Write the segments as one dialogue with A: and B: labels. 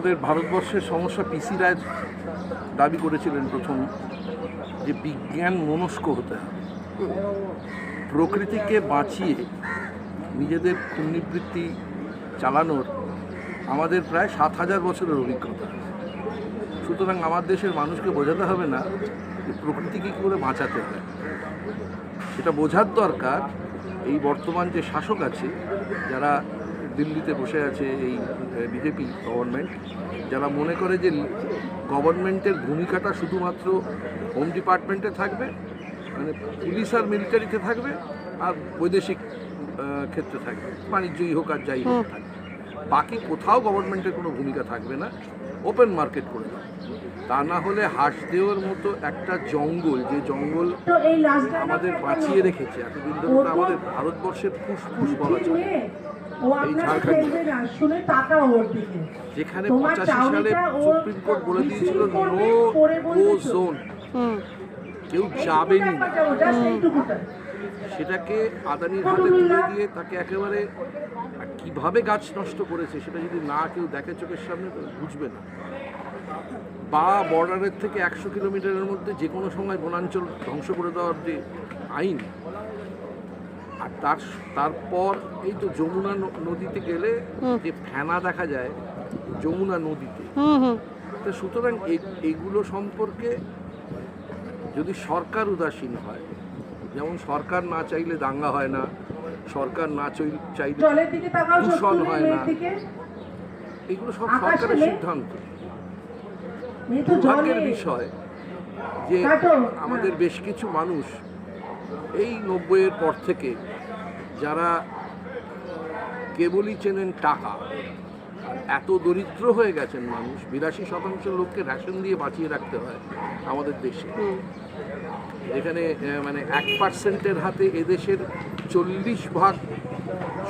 A: আমাদের ভারতবর্ষের সমস্যা পিসি রায় দাবি করেছিলেন প্রথম, যে বিজ্ঞান মনস্ক হতে হবে। প্রকৃতিকে বাঁচিয়ে নিজেদের পুণ্যবৃত্তি চালানোর আমাদের প্রায় সাত হাজার বছরের অভিজ্ঞতা সুতরাং আমার দেশের মানুষকে বোঝাতে হবে না যে প্রকৃতিকে কী করে বাঁচাতে হয়। সেটা বোঝার দরকার এই বর্তমান যে শাসক আছে, যারা দিল্লিতে বসে আছে এই বিজেপি গভর্নমেন্ট যারা মনে করে যে গভর্নমেন্টের ভূমিকাটা শুধুমাত্র হোম ডিপার্টমেন্টে থাকবে মানে পুলিশ আর মিলিটারিতে থাকবে, আর বৈদেশিক ক্ষেত্রে থাকবে। বাণিজ্যই হোক আর যাই হোক। থাকবে বাকি কোথাও গভর্নমেন্টের কোনো ভূমিকা থাকবে না ওপেন মার্কেট করে তা না হলে হাঁসদেওর মতো একটা জঙ্গল যে জঙ্গল
B: এই
A: আমাদের বাঁচিয়ে রেখেছে এতদিন ধরে আমাদের ভারতবর্ষের ফুসফুস বলা চলে। ঝাড়খণ্ডে।
B: দিকে।
A: যেখানে পঁচাশি সালে সুপ্রিম কোর্ট বলে দিয়েছিল নো গো জোন কেউ যাবেনি। না সেটাকে আদানির হাতে তুলে দিয়ে তাকে একেবারে কীভাবে গাছ নষ্ট করেছে সেটা যদি না কেউ দেখে চোখের সামনে তো বুঝবে না। বা বর্ডারের থেকে একশো কিলোমিটারের মধ্যে যে কোনো সময় বনাঞ্চল ধ্বংস করে দেওয়ার যে আইন আর তার তারপর এই তো যমুনা নদীতে গেলে যে ফেনা দেখা যায় যমুনা নদীতে। তো সুতরাং এগুলো সম্পর্কে যদি সরকার উদাসীন হয় যেমন সরকার না চাইলে দাঙ্গা হয় না সরকার না চাই- চাইলে দূষণ হয় না। এগুলো সব সরকারের সিদ্ধান্ত। দুর্ভাগ্যের বিষয় যে আমাদের বেশ কিছু মানুষ এই নব্বইয়ের পর থেকে যারা কেবলই চেনেন টাকা এত দরিদ্র হয়ে গেছেন মানুষ বিরাশি শতাংশ লোককে রেশন দিয়ে বাঁচিয়ে রাখতে হয় আমাদের দেশে। এখানে মানে এক পার্সেন্টের হাতে এদেশের চল্লিশ ভাগ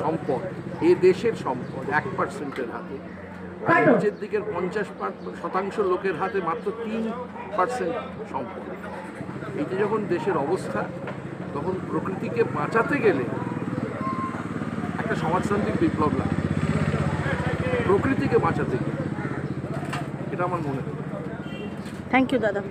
A: সম্পদ এ দেশের সম্পদ এক পার্সেন্টের হাতে। নিচের দিকের পঞ্চাশ শতাংশ লোকের হাতে মাত্র তিন পার্সেন্ট সম্পদ। এটি যখন দেশের অবস্থা তখন প্রকৃতিকে বাঁচাতে গেলে একটা সমাজতান্ত্রিক বিপ্লব লাগে। প্রকৃতিকে বাঁচাতে। এটা আমার মনে হয়।
C: থ্যাংক ইউ দাদা।